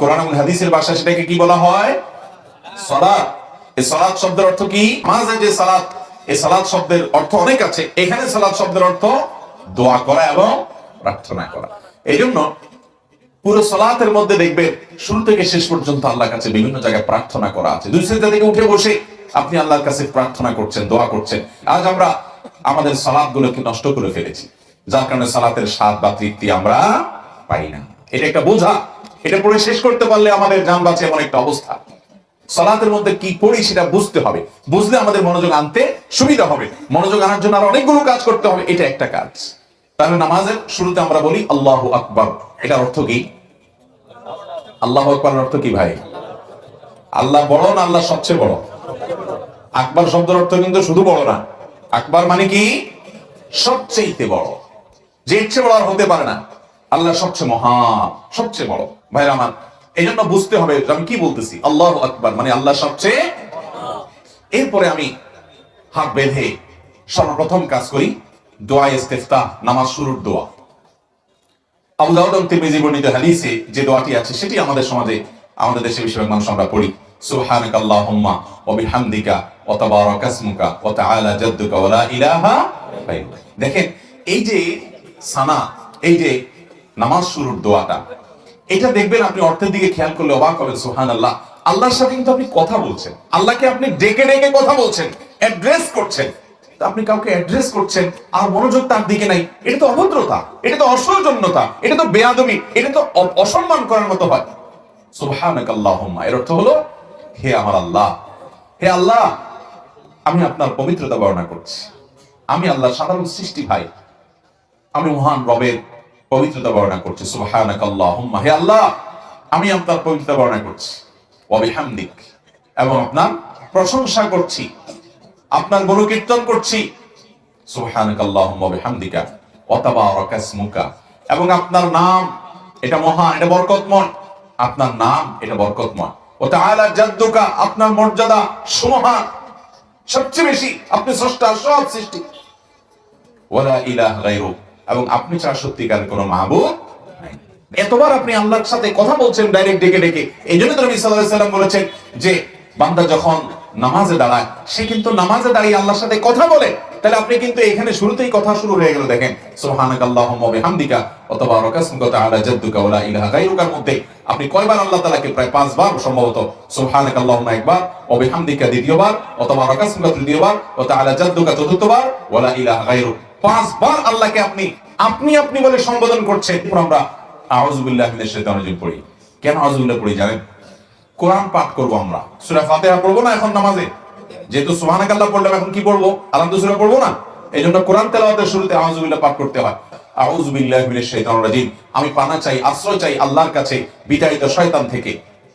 কোরআন এবং হাদিসের ভাষা সেটাকে কি বলা হয়? সালাত। এই সালাত শব্দের অর্থ কি? মাঝে যে সালাত এই সালাত শব্দের অর্থ অনেক আছে। এখানে সালাত শব্দের অর্থ দোয়া করা এবং প্রার্থনা করা। এই জন্য পুরো সালাতের মধ্যে দেখবেন, শুরু থেকে শেষ পর্যন্ত আল্লাহর কাছে বিভিন্ন জায়গায় প্রার্থনা করা আছে। দুই সেজদা থেকে উঠে বসে আপনি আল্লাহর কাছে প্রার্থনা করছেন, দোয়া করছেন। আজ আমরা আমাদের সালাদ গুলোকে নষ্ট করে ফেলেছি। যার কারণে সালাতের স্বাদ বা তৃপ্তি আমরা পাই না। এটা একটা বোঝা। এটা পড়ে শেষ করতে পারলে আমাদের যান বাঁচে এমন একটা অবস্থা। সালাতের মধ্যে কি পড়ি সেটা বুঝতে হবে। বুঝলে আমাদের মনোযোগ আনতে সুবিধা হবে। মনোযোগ আনার জন্য আর অনেকগুলো কাজ করতে হবে, এটা একটা কাজ। তাহলে নামাজের শুরুতে আমরা বলি, আল্লাহ আকবর। এটার অর্থ কি? আল্লাহ আকবরের অর্থ কি ভাই? আল্লাহ বড় না আল্লাহ সবচেয়ে বড়? আকবর শব্দের অর্থ কিন্তু শুধু বড় না। আকবর মানে কি? সবচেয়ে বড়। যে ইচ্ছে বড় আর হতে পারে না। আল্লাহ সবচেয়ে মহা, সবচেয়ে বড়। ভাইরা আমার এই জন্য বুঝতে হবে আমি কি বলতেছি। আল্লাহ আকবর মানে আল্লাহ সবচেয়ে এরপরে আমি হাত বেঁধে সর্বপ্রথম কাজ করি, দোয়া ইস্তেফতা নামাজ শুরুর দোয়া। তিরমিজি বর্ণিত যে দোয়াটি আছে, সেটি আমাদের সমাজে, আমাদের দেশে বেশিরভাগ মানুষ আমরা পড়ি। সুবহানাক আল্লাহুম্মা ওয়া বিহামদিকা ওয়া তাবারাক ইসমুকা ওয়া তাআলা জাদ্দুকা ওয়া লা ইলাহা দেখেন, এই যে সানা, এই যে নামাজ শুরুর দোয়াটা। এটা দেখবেন আপনি অর্থের দিকে খেয়াল করলে অবাক হবেন, সুবহানাল্লাহ। আল্লাহর সাথে কিন্তু আপনি কথা বলছেন। আল্লাহকে আপনি ডেকে ডেকে কথা বলছেন, অ্যাড্রেস করছেন। আপনি কাউকে অ্যাড্রেস করছেন, আর মনোযোগ তার দিকে নাই। এটা তো অভদ্রতা, এটা তো অসৌজন্যতা, এটা তো বেয়াদবি, এটা তো অসম্মান করার মতো হয়। সুবহানাক আল্লাহুম্মা এর অর্থ হলো, হে আমার আল্লাহ, হে আল্লাহ, আমি আপনার পবিত্রতা বর্ণনা করছি। আমি আল্লাহ সাধারণ সৃষ্টি ভাই। আমি মহান রবের পবিত্রতা বর্ণনা করছে। আল্লাহ, আমি আপনার পবিত্রতা বর্ণনা করছি। ওয়া বিহামদিক। এবং আপনার প্রশংসা করছি। আপনার করছি। ওয়া তাবারাকা ইসমুকা। এবং আপনার নাম, এটা মহান এটা বরকতময়। আপনার নাম, এটা বরকতময়। আপনার মর্যাদা সুমহান। সবচেয়ে বেশি আপনি স্রষ্টা সব সৃষ্টি। ওয়ালা ইলাহ এবং আপনি ছাড়া সত্যিকার কোনো মাহবুব এতবার আপনি আল্লাহর সাথে কথা বলছেন ডাইরেক্ট ডেকে ডেকে। এই জন্য তো নবী সাল্লাম বলেছেন যে, বান্দা যখন নামাজে দাঁড়ায়, সে কিন্তু নামাজে দাঁড়িয়ে আল্লাহর সাথে কথা বলে। তাহলে আপনি কিন্তু এখানে শুরুতেই কথা শুরু হয়ে গেল, দেখেন। সুবহানাক আল্লাহুম্মা ওয়া বিহামদিকা ওয়া তাবারাকা তাআলা জাদ্দুকা ইলাহা মধ্যে আপনি কয়বার আল্লাহ তাআলাকে প্রায় পাঁচবার সম্ভবত একবার দ্বিতীয়বার ওয়া তাবারাকা ইসমুকা তৃতীয়বার জাদ্দুকা চতুর্থবার ইলাহা পাঁচবার আল্লাহকে আপনি আপনি আপনি বলে সম্বোধন করছে আমরা শাইতানির রাজিম পড়ি। কেন আউযুবিল্লাহ পড়ি জানেন? কোরআন পাঠ করব আমরা। সূরা ফাতিহা পড়ব না এখন নামাজে? যেহেতু সুবহানাকাল্লাহ পড়লাম, এখন কি পড়ব? আলাদা সূরা পড়ব না? এই জন্য কোরআন তেলাওয়াতের শুরুতে আউযুবিল্লাহ পাঠ করতে হয়। আউযুবিল্লাহি মিনাশ শাইতানির রাজিম। আমি পানা চাই, আশ্রয় চাই আল্লাহর কাছে, বিতাড়িত শয়তান থেকে।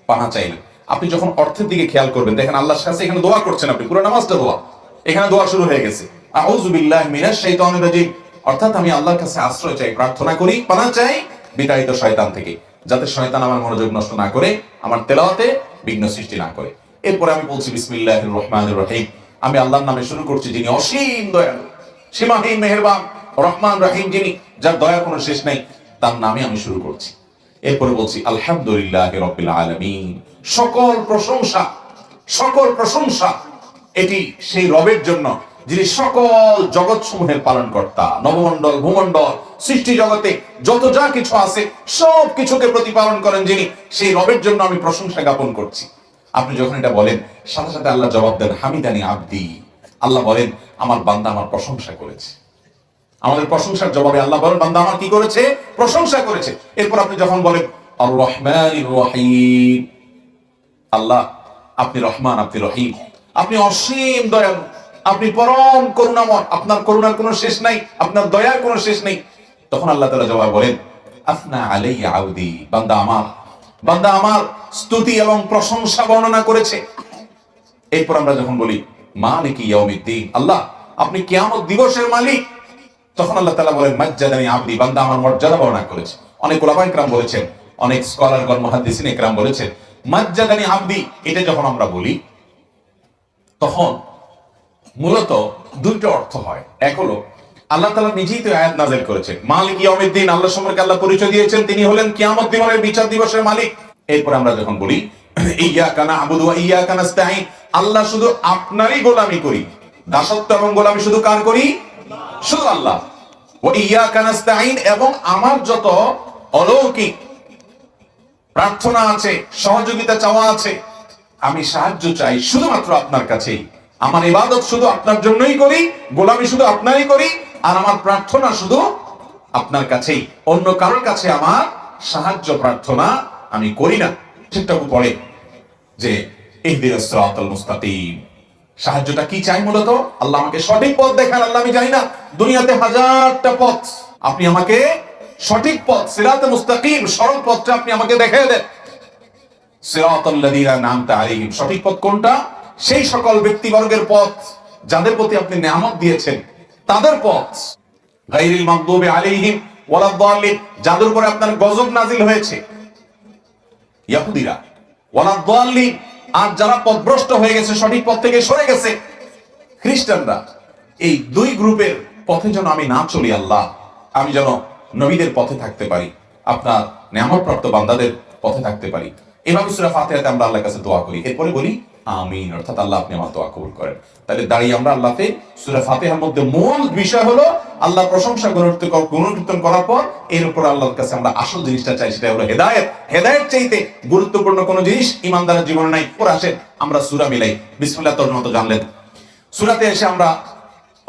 পানা চাই না। আপনি যখন অর্থের দিকে খেয়াল করবেন, দেখেন আল্লাহর কাছে এখানে দোয়া করছেন আপনি। পুরো নামাজটা দোয়া। এখানে দোয়া শুরু হয়ে গেছে। রাজিম। অর্থাৎ আমি আল্লাহর কাছে আশ্রয় চাই, প্রার্থনা করি, পানা চাই, বিতাড়িত শয়তান থেকে, যাতে শয়তান আমার মনোযোগ নষ্ট না করে, আমার তেলাওয়াতে বিঘ্ন সৃষ্টি না করে। এরপরে আমি বলছি রহিম। আমি আল্লাহর নামে শুরু করছি, যিনি অসীম দয়ালু, সীমাহীন মেহেরবান, রহমান রহিম যিনি, যার দয়া কোনো শেষ নাই, তার নামে আমি শুরু করছি। এরপরে বলছি, আলহামদুলিল্লাহ রবিল আলমিন। সকল প্রশংসা সকল প্রশংসা, এটি সেই রবের জন্য যিনি সকল জগৎ সমূহের পালন কর্তা নবমণ্ডল, ভূমণ্ডল, সৃষ্টি জগতে যত যা কিছু আছে, সব কিছুকে প্রতিপালন করেন যিনি, সেই রবের জন্য আমি প্রশংসা জ্ঞাপন করছি। আপনি যখন এটা বলেন, সাথে সাথে আল্লাহ জবাব দেন, হামিদানি আব্দি। আল্লাহ বলেন, আমার বান্দা আমার প্রশংসা করেছে। আমাদের প্রশংসার জবাবে আল্লাহ বলেন, বান্দা আমার কি করেছে? প্রশংসা করেছে। এরপর আপনি যখন বলেন আর রহমানির রহিম। আল্লাহ, আপনি রহমান, আপনি রহিম। আপনি অসীম দয়ালু। আপনি পরম করুণাময়, আপনার করুণার কোনো শেষ নাই, আপনার দয়ার কোনো শেষ নেই। তখন আল্লাহ তাআলা জবাব বলেন, আফনা আলাইয়া আউদি, বান্দা আমার বান্দা আমার, স্তুতি এবং প্রশংসা বর্ণনা করেছে। এরপর আমরা যখন বলি, মালিক ইয়াউমিদ্দিন, আল্লাহ, আপনি কিয়ামত দিবসের মালিক। তখন আল্লাহ তাআলা বলেন, মাজ্জাদানি আবদি, বান্দা আমার মর্যাদা বর্ণনা করেছে। অনেক ওলামা ইকরাম বলেছেন, অনেক স্কলার স্কলারগণ মুহাদ্দিসিন ইকরাম বলেছেন, মাজ্জাদানি আবদি, এটা যখন আমরা বলি, তখন মূলত দুইটা অর্থ হয়। এক হলো, আল্লাহ তাআলা নিজেই তো আয়াত নাযিল করেছেন। মালিক ইয়াউমিদ্দিন, আল্লাহ সম্পর্কে আল্লাহ পরিচয় দিয়েছেন, তিনি হলেন কিয়ামত দিবসের বিচার দিবসের মালিক। এরপর আমরা যখন বলি ইয়া কানা আবুদু ইয়া কানা আল্লাহ শুধু আপনারই গোলামি করি। দাসত্ব এবং গোলামি শুধু কার করি? শুধু আল্লাহ। ও ইয়া কানাস্তাইন এবং আমার যত অলৌকিক প্রার্থনা আছে, সহযোগিতা চাওয়া আছে, আমি সাহায্য চাই শুধুমাত্র আপনার কাছেই। আমার ইবাদত শুধু আপনার জন্যই করি, গোলামি শুধু আপনারই করি, আর আমার প্রার্থনা শুধু আপনার কাছেই। অন্য কারোর কাছে আমার সাহায্য, প্রার্থনা আমি করি না। ঠিকঠাক পড়ে যে সাহায্যটা কি চাই মূলত? আল্লাহ আমাকে সঠিক পথ দেখান, আল্লাহ আমি জানি না। দুনিয়াতে হাজারটা পথ। আপনি আমাকে সঠিক পথ, সিরাতে মুস্তাকিম, সরল পথটা আপনি আমাকে দেখিয়ে দেন। সিরাতাল্লাযীনা নামতা আলাইহিম। সঠিক পথ কোনটা? সেই সকল ব্যক্তিবর্গের পথ যাদের প্রতি আপনি নিয়ামত দিয়েছেন, তাদের পথ গায়রিল মাগদুবি যাদের উপরে আপনার গজব নাজিল হয়েছে। ইয়াহুদিরা আর যারা পথভ্রষ্ট হয়ে গেছে, সঠিক পথ থেকে সরে গেছে, খ্রিস্টানরা, এই দুই গ্রুপের পথে যেন আমি না চলি আল্লাহ, আমি যেন নবীদের পথে থাকতে পারি, আপনার নিয়ামতপ্রাপ্ত বান্দাদের পথে থাকতে পারি। এভাবে সুরা ফাতিহাতে আমরা আল্লাহর কাছে দোয়া করি। এরপরে বলি আমিন, অর্থাৎ আল্লাহ আপনি আমার দোয়া কবুল করেন। তাহলে দাঁড়িয়ে আমরা আল্লাহকে সুরা ফাতিহার মধ্যে মূল বিষয় হলো, আল্লাহ প্রশংসা গুণকীর্তন করার পর এর উপর আল্লাহর কাছে আমরা আসল জিনিসটা চাই সেটা হলো হেদায়েত। হেদায়েত চাইতে গুরুত্বপূর্ণ কোনো জিনিস ইমানদারের জীবনে নাই পরে আসেন, আমরা সুরা মিলাই। বিসমিল্লাহ তোর মতো জানলেন। সুরাতে এসে আমরা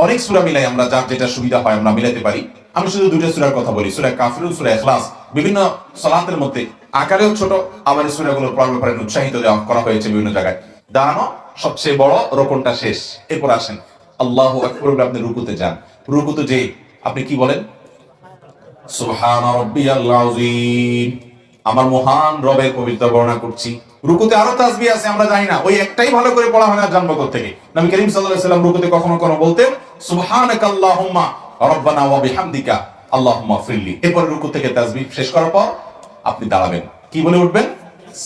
অনেক সুরা মিলাই, আমরা যার যেটা সুবিধা হয় আমরা মিলাতে পারি। আমি শুধু দুটো সুরার কথা বলি, সুরা কাফিরুল সুরা এখলাস বিভিন্ন সলাতের মধ্যে আকারেও ছোট, আবার এই সুরাগুলো পড়ার ব্যাপারে উৎসাহিত দেওয়া করা হয়েছে বিভিন্ন জায়গায়। দাঁড়ানো, সবচেয়ে বড় রোপণটা শেষ। এরপর আসেন। আল্লাহ আকবর বলে আপনি রুকুতে যান। রুকুতে যে, আপনি কি বলেন? আমার মহান রবের পবিত্র বর্ণনা করছি। রুকুতে আরও তাসবিহ আছে, আমরা জানি না। ওই একটাই ভালো করে পড়া হয় না জন্ম থেকে নবী করিম সাল্লাম রুকুতে কখনো কখনো বলতেন, সুবহানাকাল্লাহুম্মা রব্বানা ওয়া বিহামদিকা, আল্লাহুম্মা ফিরলি এরপর রুকু থেকে তাসবিহ শেষ করার পর আপনি দাঁড়াবেন। কি বলে উঠবেন?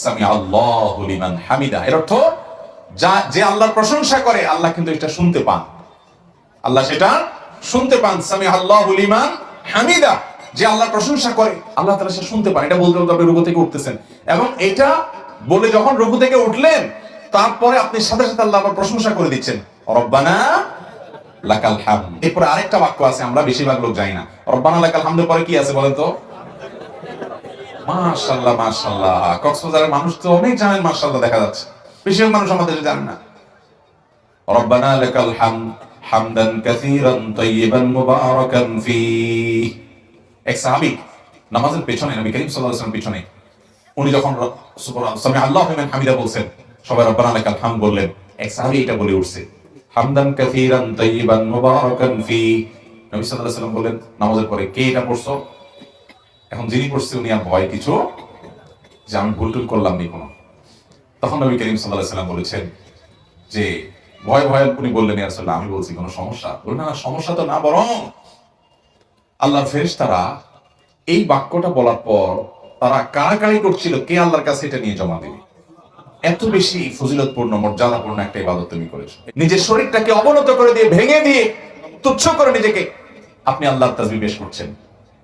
সামি আল্লাহু হামিদা। এর অর্থ যা, যে আল্লাহর প্রশংসা করে, আল্লাহ কিন্তু এটা শুনতে পান। আল্লাহ সেটা শুনতে পান। সামি আল্লাহ লিমান হামিদা। যে আল্লাহর প্রশংসা করে, আল্লাহ তারা সে শুনতে পান। এটা বলতে বলতে আপনি রুকু থেকে উঠতেছেন। এবং এটা বলে যখন রুকু থেকে উঠলেন, তারপরে আপনি সাথে সাথে আল্লাহ আবার প্রশংসা করে দিচ্ছেন। রব্বানা লাকাল হাম এরপরে আরেকটা বাক্য আছে, আমরা বেশিরভাগ লোক জানি না। রব্বানা লাকাল হামদের পরে কি আছে বলেন তো? মাশাআল্লাহ মাশাআল্লাহ। কক্সবাজারের মানুষ তো অনেক জানেন, মাশাআল্লাহ দেখা যাচ্ছে। বেশিরভাগ মানুষ আমাদের জানেন না। রব্বানা লাকাল হামদ হামদান কাসীরান তাইয়িবান মুবারাকান ফীহ এক সাহাবী নামাজের পেছনে, নবী করিম সাল্লাল্লাহু আলাইহি পেছনে, উনি যখন সুবহান সামি আল্লাহু হামিদা বলছেন, সবাই রব্বানা লাকাল বললেন, এক সাহাবী এটা বলে উঠছে, হামদান কাসীরান তাইয়িবান মুবারাকান ফীহ নবী সাল্লাল্লাহু নামাজের পরে কে এটা পড়ছো? এখন যিনি পড়ছে উনি আর ভয় কিছু, যে আমি ভুল টুল করলাম নি কোনো। তখন নবী করিম আলাইহি সাল্লাম বলেছেন যে, ভয় ভয় উনি বললেন, ইয়া আমি বলছি, কোনো সমস্যা? না, সমস্যা তো না, বরং আল্লাহর ফেরেশতারা এই বাক্যটা বলার পর তারা কাড়াকাড়ি করছিল, কে আল্লাহর কাছে এটা নিয়ে জমা দিবে? এত বেশি ফজিলতপূর্ণ, মর্যাদাপূর্ণ একটা ইবাদত তুমি করেছ। নিজের শরীরটাকে অবনত করে দিয়ে, ভেঙে দিয়ে, তুচ্ছ করে নিজেকে আপনি আল্লাহর তাজবি বেশ করছেন।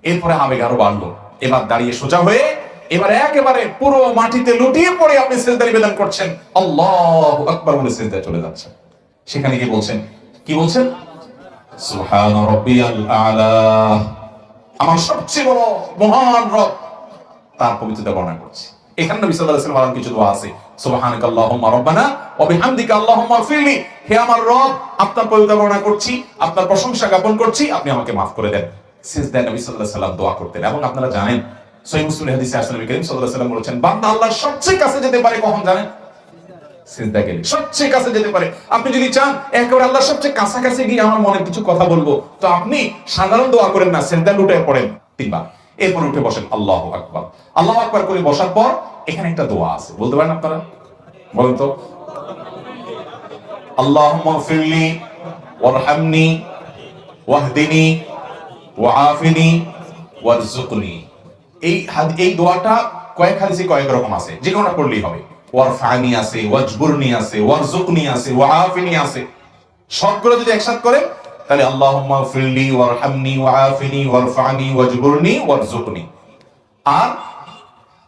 এরপরে আবেগ আরও বাড়লো। এবার দাঁড়িয়ে সোজা হয়ে এবার একেবারে পুরো মাটিতে লুটিয়ে পড়ে আপনি সেজদা নিবেদন করছেন। আল্লাহ আকবার বলে সেজদায় চলে যাচ্ছেন। সেখানে গিয়ে বলছেন, কি বলছেন? সুবহান রাব্বিয়াল আলা। আমার সবচেয়ে বড় মহান রব। তার পবিত্রতা বর্ণনা করছি। এখানে নবী সাল্লাল্লাহু আলাইহি ওয়াসাল্লাম কিছু দোয়া আছে। সুবহানাকা আল্লাহুম্মা রাব্বানা ওয়া বিহামদিকা আল্লাহুম্মা ফিরলি হে আমার রব, আপনার পবিত্রতা বর্ণনা করছি, আপনার প্রশংসা জ্ঞাপন করছি, আপনি আমাকে maaf করে দেন। সিজদায় নবী সাল্লাল্লাহু আলাইহি ওয়াসাল্লাম দোয়া করতেন। এবং আপনারা জানেন সহিহ মুসলিম হাদিসে নবী করিম সাল্লাল্লাহু আলাইহি বলেছেন, বান্দা সবচেয়ে কাছে যেতে পারে কখন জানেন? সিজদা গেলে। সবচেয়ে কাছে যেতে পারে। আপনি যদি চান সবচেয়ে গিয়ে আমার মনে কিছু কথা বলব, তো আপনি সাধারণ দোয়া করেন না, সিজদা লুটে পড়েন তিনবার। এরপর উঠে বসেন, আল্লাহ আকবার। আল্লাহ আকবার করে বসার পর এখানে একটা দোয়া আছে। বলতে পারেন আপনারা? বলেন তো। আল্লাহুম্মা ফিরলি ওয়ারহামনি, ওয়াহদিনি ওয়াআফিনি ওয়ারজুকনি এই এই দোয়াটা কয়েক হাদিসে কয়েক রকম আছে যে কোনটা পড়লেই হবে। ওয়ারফানি আছে, ওয়াজবুরনি আছে ওয়ারজুকনি আছে, ওয়াআফিনি আছে। সবগুলো যদি একসাথে করে, তাহলে আল্লাহুম্মা ফিরলি, ওয়ারহামনি, ওয়াআফিনি, ওয়ারফানি, ওয়াজবুরনি ওয়ারজুকনি আর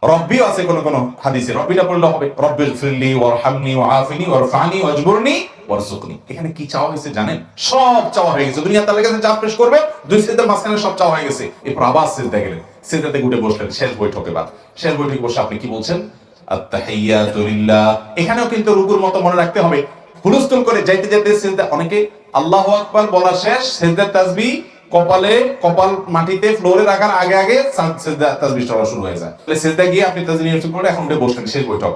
রব্বিও আছে কোন কোন হাদিসে, রব্বিটা পড়লে হবে। রব্বিল ফিরলি ওয়ার হামনি ওয়া আফিনি ওয়ার ফানি ওয়াজবুরনি ওয়ার সুকনি এখানে কি চাওয়া হয়েছে জানেন? সব চাওয়া হয়ে গেছে। দুনিয়া তার কাছে যা পেশ করবে, দুই সিজদার মাঝখানে সব চাওয়া হয়ে গেছে। এরপর আবার সিজদা গেলেন। সিজদাতে উঠে বসলেন। শেষ বৈঠকে বাদ। শেষ বৈঠকে বসে আপনি কি বলছেন? আত্তাহিয়াতু লিল্লাহ। এখানেও কিন্তু রুকুর মতো মনে রাখতে হবে। হুলস্থুল করে যাইতে যাইতে সিজদা অনেকে আল্লাহু আকবার বলা শেষ সিজদার তাসবিহ কপালে, কপাল মাটিতে ফ্লোরে রাখার আগে আগে সেজদা শুরু হয়ে যায়। তাহলে সেজদা গিয়ে আপনি তাসবিহ নিয়ে করে এখন উঠে বসলেন শেষ বৈঠক।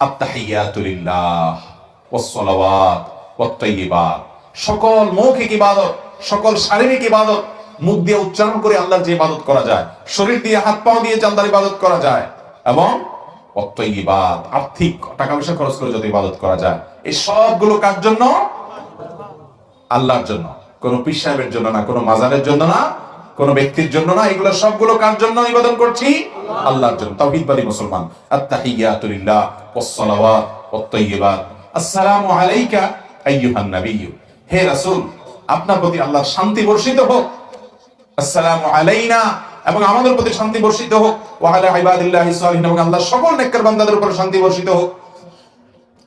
আত্তাহিয়াতু লিল্লাহ ওয়াস সকল মৌখিক ইবাদত, সকল শারীরিক ইবাদত মুখ দিয়ে উচ্চারণ করে আল্লাহর যে ইবাদত করা যায়, শরীর দিয়ে হাত পাও দিয়ে জানদার ইবাদত করা যায় এবং অত্যইবাদ আর্থিক টাকা পয়সা খরচ করে যদি ইবাদত করা যায়, এই সবগুলো কার জন্য? আল্লাহর জন্য। কোন পীর সাহেবের জন্য না, কোন মাজারের জন্য না, কোন ব্যক্তির জন্য না, এগুলো সবগুলো কার জন্য নিবেদন করছি? আল্লাহর জন্য। তাওহীদবাদী মুসলমান। আত্তাহিয়াতু লিল্লাহ ওয়াস সালাওয়াত ওয়াত তাইয়্যিবাত। আসসালামু আলাইকা আইয়ুহান নাবিয়্যু। হে রাসূল, আপনার প্রতি আল্লাহর শান্তি বর্ষিত হোক। আসসালামু আলাইনা, এবং আমাদের প্রতি শান্তি বর্ষিত হোক। ওয়া আলা ইবাদিল্লাহি সালিহিন, এবং আল্লাহর সকল নেককার বান্দাদের উপর শান্তি বর্ষিত হোক।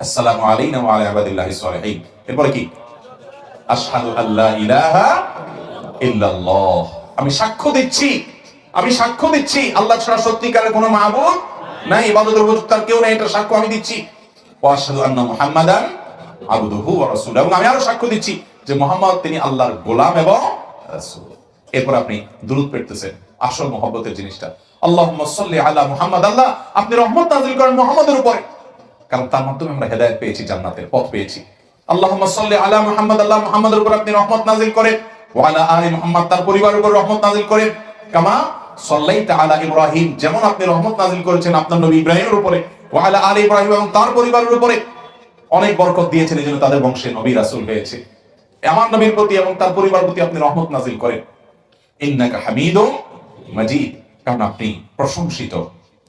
আসসালামু আলাইনা ওয়া আলা ইবাদিল্লাহি সালিহিন। এরপরে কি? আমি সাক্ষ্য দিচ্ছি, আমি সাক্ষ্য দিচ্ছি, আল্লাহ ছাড়া সত্যিকারের কোনো মাহবুব নাই, ইবাদতের কেউ নেই, এটা সাক্ষ্য আমি দিচ্ছি। আমি আরও সাক্ষ্য দিচ্ছি যে মুহাম্মদ তিনি আল্লাহর গোলাম এবং এরপর আপনি দুরূদ আসল মহব্বতের জিনিসটা। আল্লাহুম্মা সাল্লি আলা মুহাম্মাদ, আল্লাহ আপনি রহমত নাযিল করেন মুহাম্মাদের উপরে। কারণ তার মাধ্যমে আমরা হেদায়েত পেয়েছি, জান্নাতের পথ পেয়েছি। আল্লাহুম্মা তার অনেক বরকত দিয়েছেন তাদের বংশে নবী হয়েছে। আমার নবীর প্রতি এবং তার পরিবার প্রতি আপনি রহমত নাযিল করেন। কারণ আপনি প্রশংসিত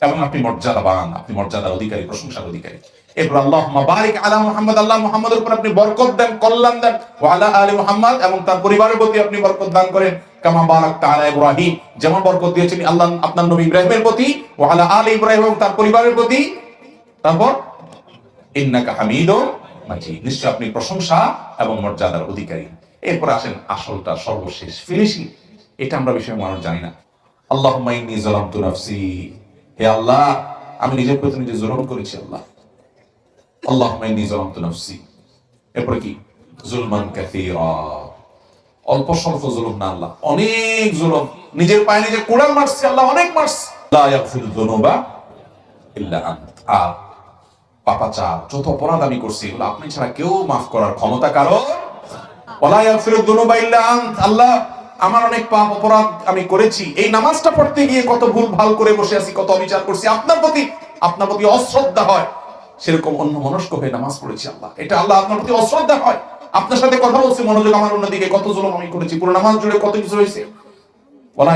এবং আপনি মর্যাদাবান, আপনি মর্যাদার অধিকারী, প্রশংসার অধিকারী। এরপর আল্লাহ বারিক আলা মুহাম্মদ, আল্লাহ মুহাম্মাদের উপর আপনি বরকত দেন, কল্যাণ দেন। আলা মুহাম্মদ, এবং তার পরিবারের প্রতি আপনি বরকত দান করেন। কামা বারাক ইব্রাহিম, যেমন বরকত দিয়েছেন আল্লাহ আপনার নবী ইব্রাহিমের প্রতি আলা ইব্রাহিম এবং তার পরিবারের প্রতি। তারপর, ইন্নাকা নিশ্চয় আপনি প্রশংসা এবং মর্যাদার অধিকারী। এরপর আসেন আসলটা, সর্বশেষ ফিনিশিং এটা আমরা বিষয়ে মানুষ জানি না। আল্লাহুম্মা ইন্নী যালামতু নাফসি। হে আল্লাহ, আমি নিজের প্রতি নিজে জুলুম করেছি আল্লাহ। ইন্নী যালামতু নাফসি এরপরে কি? জুলমান কাসীরা। অল্প স্বল্প জুলুম না আল্লাহ, অনেক জুলুম। নিজের পায়ে নিজে কোড়াল মারছি, আল্লাহ অনেক মারছি। লা ইয়াগফিরু যত অপরাধ আমি করছি, এগুলো আপনি ছাড়া কেউ মাফ করার ক্ষমতা কারও ওয়ালা ইয়াগফিরু যুনুবা ইল্লা আন্ত। আল্লাহ, আমার অনেক পাপ অপরাধ আমি করেছি। এই নামাজটা পড়তে গিয়ে কত ভুল, ভালো করে বসে আছি, কত অবিচার করছি, আপনার প্রতি আপনার প্রতি অশ্রদ্ধা হয়। সেরকম অন্য মনস্ক হয়ে নামাজ পড়েছি আল্লাহ। এটা আল্লাহ আপনার প্রতি অশ্রদ্ধা হয়। আপনার সাথে কথা বলছি, মনোযোগ আমার অন্যদিকে, কত জুলুম আমি করেছি, পুরো নামাজ জুড়ে কত কিছু হয়েছে। ওলা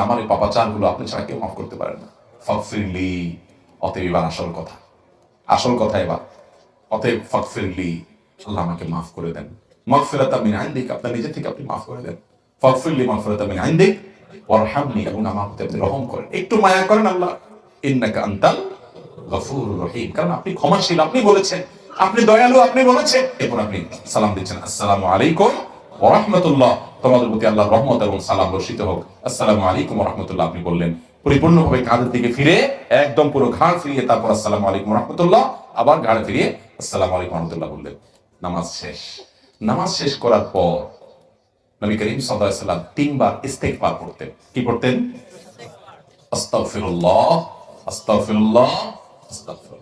আমার এই গুলো আপনি ছাড়া কেউ মাফ করতে পারেন না। অতএব এবার আসল কথা। আসল কথা এবার। অতএব আল্লাহ আমাকে মাফ করে দেন। মাগফিরাতা মিন ইনদিক, আপনার নিজে থেকে আপনি মাফ করে দেন। ফাগফিরলি মাগফিরাতা মিন ইনদিক, ওয়ারহামনি, এবং আমার প্রতি আপনি রহম করেন। একটু মায়া করেন আল্লাহ। ইন্নাকা আনতাল গফুরুর রহিম। কারণ আপনি ক্ষমাশীল, আপনি বলেছেন। আপনি দয়ালু, আপনি বলেছেন। এরপর আপনি সালাম দিচ্ছেন। আসসালামু আলাইকুম রাহমাতুল্লাহ। তোমাদের প্রতি আল্লাহর রহমত এবং সালাম হোক। আসসালামু আলাইকুম রাহমাতুল্লাহ, আপনি বললেন। পরিপূর্ণভাবে কাঁধের দিকে ফিরে, একদম পুরো ঘাড় ফিরিয়ে তারপর আসসালামু আলাইকুম রাহমাতুল্লাহ, আবার ঘাড়ে ফিরিয়ে আসসালামু আলাইকুম রাহমাতুল্লাহ বললেন। নামাজ শেষ। নামাজ শেষ করার পর নবী করিম সাল্লাম তিনবার কি আস্তাগফিরুল্লাহ আস্তাগফিরুল্লাহ stuff.